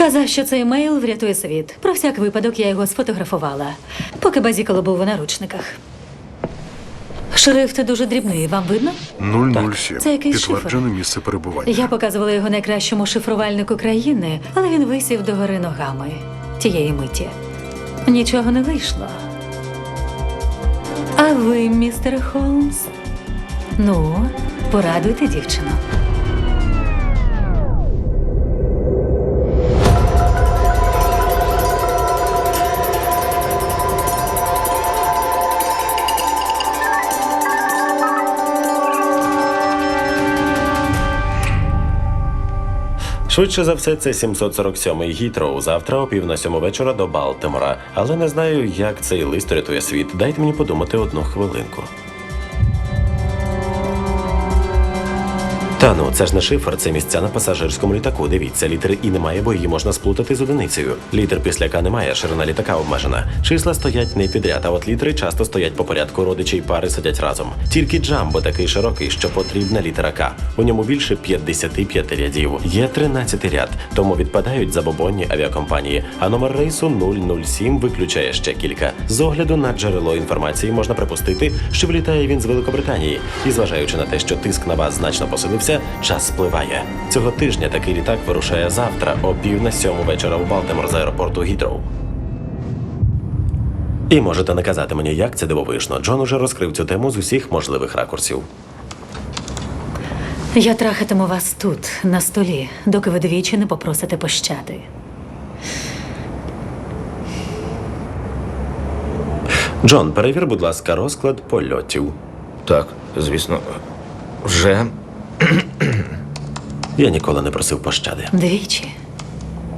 Казав, що цей мейл врятує світ. Про всяк випадок я його сфотографувала, поки базікало був у наручниках. Шрифт дуже дрібний, вам видно? 007. Це якийсь Підтверджене місце перебування. Я показувала його найкращому шифрувальнику країни, але він висів догори ногами тієї миті. Нічого не вийшло. А ви, містер Холмс? Ну, порадуйте дівчину. Швидше за все, це 747-й Гітроу. Завтра о пів на сьому вечора до Балтимора. Але не знаю, як цей лист рятує світ. Дайте мені подумати одну хвилинку. Та ну, це ж не шифр, це місця на пасажирському літаку. Дивіться, літери І немає, бо її можна сплутати з одиницею. Літер після К немає, ширина літака обмежена. Числа стоять не підряд, а от літери часто стоять по порядку. Родичі й пари сидять разом. Тільки джамбо такий широкий, що потрібна літера К. У ньому більше 55 рядів. Є 13 ряд, тому відпадають забобонні авіакомпанії. А номер рейсу 007 виключає ще кілька. З огляду на джерело інформації можна припустити, що вилітає він з Великобританії. І зважаючи на те, що тиск на вас значно посилився, час спливає. Цього тижня такий літак вирушає завтра о пів на сьому вечора у Балтимор з аеропорту Гітроу. І можете наказати мені, як це дивовижно. Джон уже розкрив цю тему з усіх можливих ракурсів. Я трахатиму вас тут, на столі, доки ви двічі не попросите пощади. Джон, перевір, будь ласка, розклад польотів. Так, звісно. Вже Я ніколи не просив пощади. Двічі.